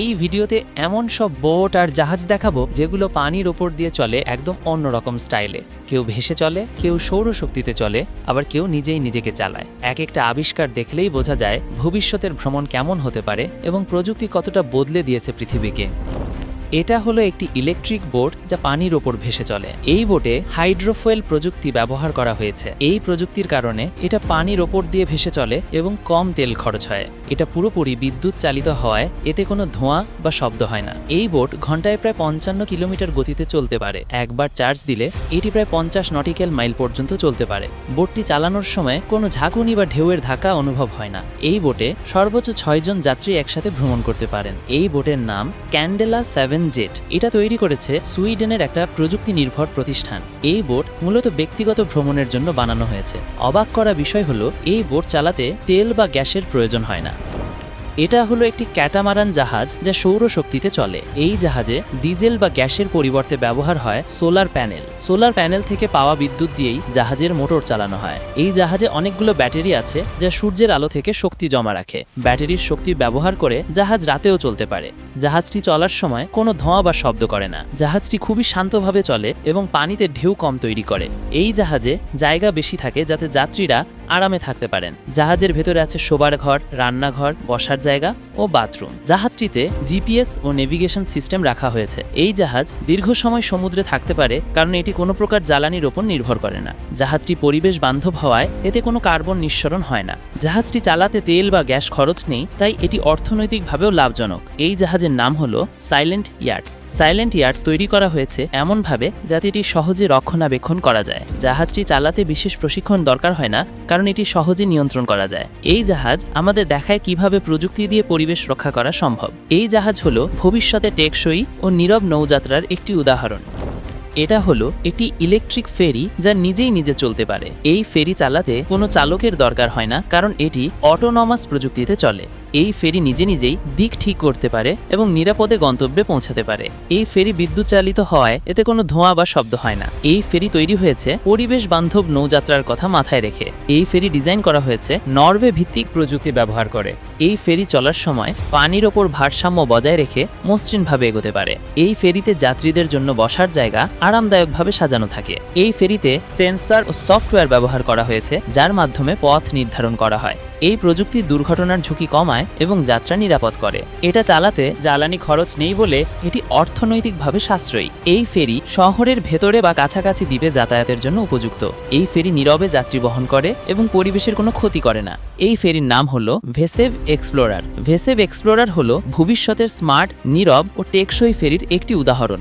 এই ভিডিওতে এমন সব বোট আর জাহাজ দেখাবো যেগুলো পানির ওপর দিয়ে চলে একদম অন্যরকম স্টাইলে। কেউ ভেসে চলে, কেউ সৌরশক্তিতে চলে, আবার কেউ নিজেই নিজেকে চালায়। এক একটা আবিষ্কার দেখলেই বোঝা যায় ভবিষ্যতের ভ্রমণ কেমন হতে পারে এবং প্রযুক্তি কতটা বদলে দিয়েছে পৃথিবীকে। এটা হলো একটি ইলেকট্রিক বোট যা পানির ওপর ভেসে চলে। এই বোটে হাইড্রোফুয়েল প্রযুক্তি ব্যবহার করা হয়েছে। এই প্রযুক্তির কারণে এটা পানির ওপর দিয়ে ভেসে চলে এবং কম তেল খরচ হয়। এটা পুরোপুরি বিদ্যুৎ চালিত হওয়ায় এতে কোনো ধোঁয়া বা শব্দ হয় না। এই বোট ঘন্টায় প্রায় পঞ্চান্ন কিলোমিটার গতিতে চলতে পারে। একবার চার্জ দিলে এটি প্রায় পঞ্চাশ নটিক্যাল মাইল পর্যন্ত চলতে পারে। বোটটি চালানোর সময় কোনো ঝাঁকুনি বা ঢেউয়ের ধাক্কা অনুভব হয় না। এই বোটে সর্বোচ্চ ছয়জন যাত্রী একসাথে ভ্রমণ করতে পারেন। এই বোটের নাম ক্যান্ডেলা সেভেন জেট এটা তৈরি করেছে সুইডেনের একটা প্রযুক্তি নির্ভর প্রতিষ্ঠান। এই বোট মূলত ব্যক্তিগত ভ্রমণের জন্য বানানো হয়েছে। অবাক করা বিষয় হলো, এই বোট চালাতে তেল বা গ্যাসের প্রয়োজন হয় না। এটা হলো একটি ক্যাটামারান জাহাজ যা সৌরশক্তিতে চলে। এই জাহাজে ডিজেল বা গ্যাসের পরিবর্তে ব্যবহার হয় সোলার প্যানেল। সোলার প্যানেল থেকে পাওয়া বিদ্যুৎ দিয়েই জাহাজের মোটর চালানো হয়। এই জাহাজে অনেকগুলো ব্যাটারি আছে যা সূর্যের আলো থেকে শক্তি জমা রাখে। ব্যাটারির শক্তি ব্যবহার করে জাহাজ রাতেও চলতে পারে। জাহাজটি চলার সময় কোনো ধোঁয়া বা শব্দ করে না। জাহাজটি খুবই শান্তভাবে চলে এবং পানিতে ঢেউ কম তৈরি করে। এই জাহাজে জায়গা বেশি থাকে যাতে যাত্রীরা আরামে থাকতে পারেন। জাহাজের ভেতরে আছে শোবার ঘর, রান্নাঘর, বসার জায়গা ও বাথরুম। জাহাজটিতে জিপিএস ও নেভিগেশন সিস্টেম রাখা হয়েছে। এই জাহাজ দীর্ঘ সময় সমুদ্রে থাকতে পারে, কারণ এটি কোনো প্রকার জ্বালানির ওপর নির্ভর করে না। জাহাজটি পরিবেশ বান্ধব হওয়ায় এতে কোনো কার্বন নিঃসরণ হয় না। জাহাজটি চালাতে তেল বা গ্যাস খরচ নেই, তাই এটি অর্থনৈতিকভাবেও লাভজনক। এই জাহাজের নাম হলো সাইলেন্ট ইয়ার্ডস। সাইলেন্ট ইয়ার্ডস তৈরি করা হয়েছে এমনভাবে যাতে এটি সহজে রক্ষণাবেক্ষণ করা যায়। জাহাজটি চালাতে বিশেষ প্রশিক্ষণ দরকার হয় না কারণ এটি সহজে নিয়ন্ত্রণ করা যায়। এই জাহাজ আমাদের দেখায় কীভাবে প্রযুক্তি দিয়ে পরিবেশ রক্ষা করা সম্ভব। এই জাহাজ হলো ভবিষ্যতে টেকসই ও নীরব নৌযাত্রার একটি উদাহরণ। এটা হলো একটি ইলেকট্রিক ফেরি যা নিজেই নিজে চলতে পারে। এই ফেরি চালাতে কোনো চালকের দরকার হয় না, কারণ এটি অটোনমাস প্রযুক্তিতে চলে। এই ফেরি নিজে নিজেই দিক ঠিক করতে পারে এবং নিরাপদে গন্তব্যে পৌঁছাতে পারে। এই ফেরি বিদ্যুৎ চালিত হওয়ায় এতে কোনো ধোঁয়া বা শব্দ হয় না। এই ফেরি তৈরি হয়েছে পরিবেশ বান্ধব নৌযাত্রার কথা মাথায় রেখে। এই ফেরি ডিজাইন করা হয়েছে নরওয়ে ভিত্তিক প্রযুক্তি ব্যবহার করে। এই ফেরি চলার সময় পানির ওপর ভারসাম্য বজায় রেখে মসৃণভাবে এগোতে পারে। এই ফেরিতে যাত্রীদের জন্য বসার জায়গা আরামদায়কভাবে সাজানো থাকে। এই ফেরিতে সেন্সর ও সফটওয়্যার ব্যবহার করা হয়েছে, যার মাধ্যমে পথ নির্ধারণ করা হয়। এই প্রযুক্তি দুর্ঘটনার ঝুঁকি কমায় এবং যাত্রা নিরাপদ করে। এটা চালাতে জ্বালানি খরচ নেই বলে এটি অর্থনৈতিকভাবে সাশ্রয়ী। এই ফেরি শহরের ভেতরে বা কাছাকাছি দ্বীপে যাতায়াতের জন্য উপযুক্ত। এই ফেরি নীরবে যাত্রী বহন করে এবং পরিবেশের কোনো ক্ষতি করে না। এই ফেরির নাম হলো ভেসেভ এক্সপ্লোরার। ভেসেভ এক্সপ্লোরার হলো ভবিষ্যতের স্মার্ট, নীরব ও টেকসই ফেরির একটি উদাহরণ।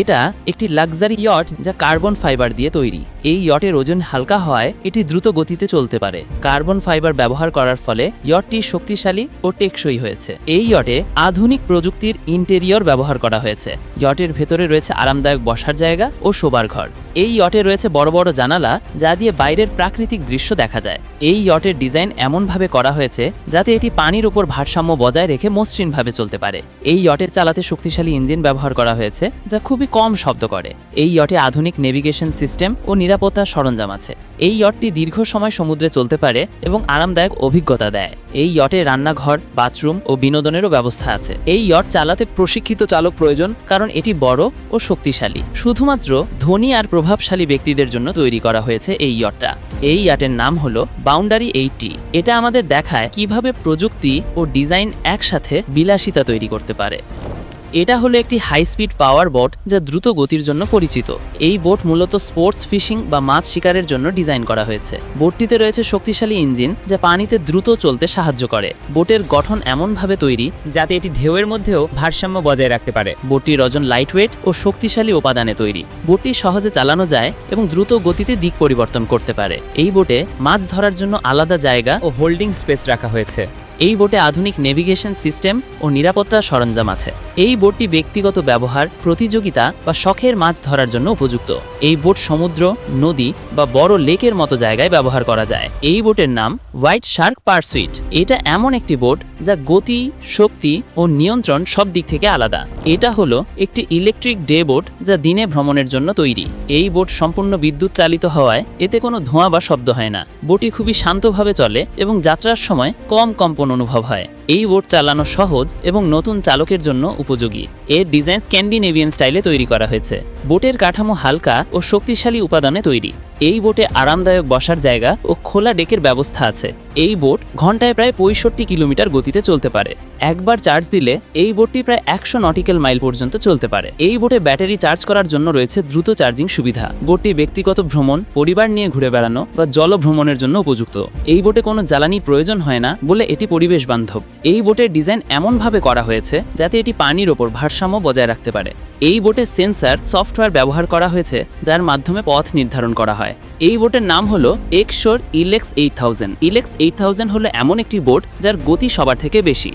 এটা একটি লাক্সারি ইয়ট যা কার্বন ফাইবার দিয়ে তৈরি। এই ইয়টের ওজন হালকা হওয়ায় এটি দ্রুত গতিতে চলতে পারে। কার্বন ফাইবার ব্যবহার করার ফলে ইয়টটি শক্তিশালী ও টেকসই হয়েছে। এই ইয়টে আধুনিক প্রযুক্তির ইন্টেরিয়র ব্যবহার করা হয়েছে। ইয়টের ভেতরে রয়েছে আরামদায়ক বসার জায়গা ও শোবার ঘর। এই ইয়টে রয়েছে বড় বড় জানালা যা দিয়ে বাইরের প্রাকৃতিক দৃশ্য দেখা যায়। এই ইয়টের ডিজাইন এমনভাবে করা হয়েছে যাতে এটি পানির উপর ভারসাম্য বজায় রেখে মসৃণভাবে চলতে পারে। এই ইয়টে চালাতে শক্তিশালী ইঞ্জিন ব্যবহার করা হয়েছে যা খুবই কম শব্দ করে। এই ইয়টে আধুনিক নেভিগেশন সিস্টেম ও নিরাপত্তার সরঞ্জাম আছে। এই ইয়টটি দীর্ঘ সময় সমুদ্রে চলতে পারে এবং আরামদায়ক অভিজ্ঞতা দেয়। এই ইয়টে রান্নাঘর, বাথরুম ও বিনোদনেরও ব্যবস্থা আছে। এই ইয়ট চালাতে প্রশিক্ষিত চালক প্রয়োজন কারণ এটি বড় ও শক্তিশালী। শুধুমাত্র ধনী আর প্রভাবশালী ব্যক্তিদের জন্য তৈরি করা হয়েছে এই ইয়টটা। এই ইয়াটের নাম হলো বাউন্ডারি এইটি এটা আমাদের দেখায় কীভাবে প্রযুক্তি ও ডিজাইন একসাথে বিলাসিতা তৈরি করতে পারে। এটা হলো একটি হাই স্পিড পাওয়ার বোট যা দ্রুত গতির জন্য পরিচিত। এই বোট মূলত স্পোর্টস ফিশিং বা মাছ শিকারের জন্য ডিজাইন করা হয়েছে। বোটটিতে রয়েছে শক্তিশালী ইঞ্জিন যা পানিতে দ্রুত চলতে সাহায্য করে। বোটের গঠন এমনভাবে তৈরি যাতে এটি ঢেউয়ের মধ্যেও ভারসাম্য বজায় রাখতে পারে। বোটটির ওজন লাইটওয়েট ও শক্তিশালী উপাদানে তৈরি। বোটটি সহজে চালানো যায় এবং দ্রুত গতিতে দিক পরিবর্তন করতে পারে। এই বোটে মাছ ধরার জন্য আলাদা জায়গা ও হোল্ডিং স্পেস রাখা হয়েছে। এই বোটে আধুনিক নেভিগেশন সিস্টেম ও নিরাপত্তা সরঞ্জাম আছে। এই বোটটি ব্যক্তিগত ব্যবহার, প্রতিযোগিতা বা শখের মাছ ধরার জন্য উপযুক্ত। এই বোট সমুদ্র, নদী বা বড় লেকের মতো জায়গায় ব্যবহার করা যায়। এই বোটের নাম হোয়াইট শার্ক পারসুইট এটা এমন একটি বোট যা গতি, শক্তি ও নিয়ন্ত্রণ সব দিক থেকে আলাদা। এটা হলো একটি ইলেকট্রিক ডে বোট যা দিনে ভ্রমণের জন্য তৈরি। এই বোট সম্পূর্ণ বিদ্যুৎ চালিত হওয়ায় এতে কোনো ধোঁয়া বা শব্দ হয় না। বোটটি খুবই শান্তভাবে চলে এবং যাত্রার সময় কম কম্পন অনুভব হয়। এই বোট চালানো সহজ এবং নতুন চালকের জন্য উপযোগী। এর ডিজাইন স্ক্যান্ডিনেভিয়ান স্টাইলে তৈরি করা হয়েছে। বোটের কাঠামো হালকা ও শক্তিশালী উপাদানে তৈরি। এই বোটে আরামদায়ক বসার জায়গা ও খোলা ডেকের ব্যবস্থা আছে। এই বোট ঘন্টায় প্রায় পঁয়ষট্টি কিলোমিটার গতিতে চলতে পারে। একবার চার্জ দিলে এই বোটটি প্রায় একশো নটিক্যাল মাইল পর্যন্ত চলতে পারে। এই বোটে ব্যাটারি চার্জ করার জন্য রয়েছে দ্রুত চার্জিং সুবিধা। বোটটি ব্যক্তিগত ভ্রমণ, পরিবার নিয়ে ঘুরে বেড়ানো বা জল ভ্রমণের জন্য উপযুক্ত। এই বোটে কোনো জ্বালানি প্রয়োজন হয় না বলে এটি পরিবেশ বান্ধব। এই বোটের ডিজাইন এমনভাবে করা হয়েছে যাতে এটি পানির ওপর ভারসাম্য বজায় রাখতে পারে। এই বোটের সেন্সার, সফটওয়্যার ব্যবহার করা হয়েছে, যার মাধ্যমে পথ নির্ধারণ করা হয়। এই বোটের নাম হলো XOR Elex eight thousand Elex eight thousand হলো এমন একটি বোট যার গতি সবার থেকে বেশি।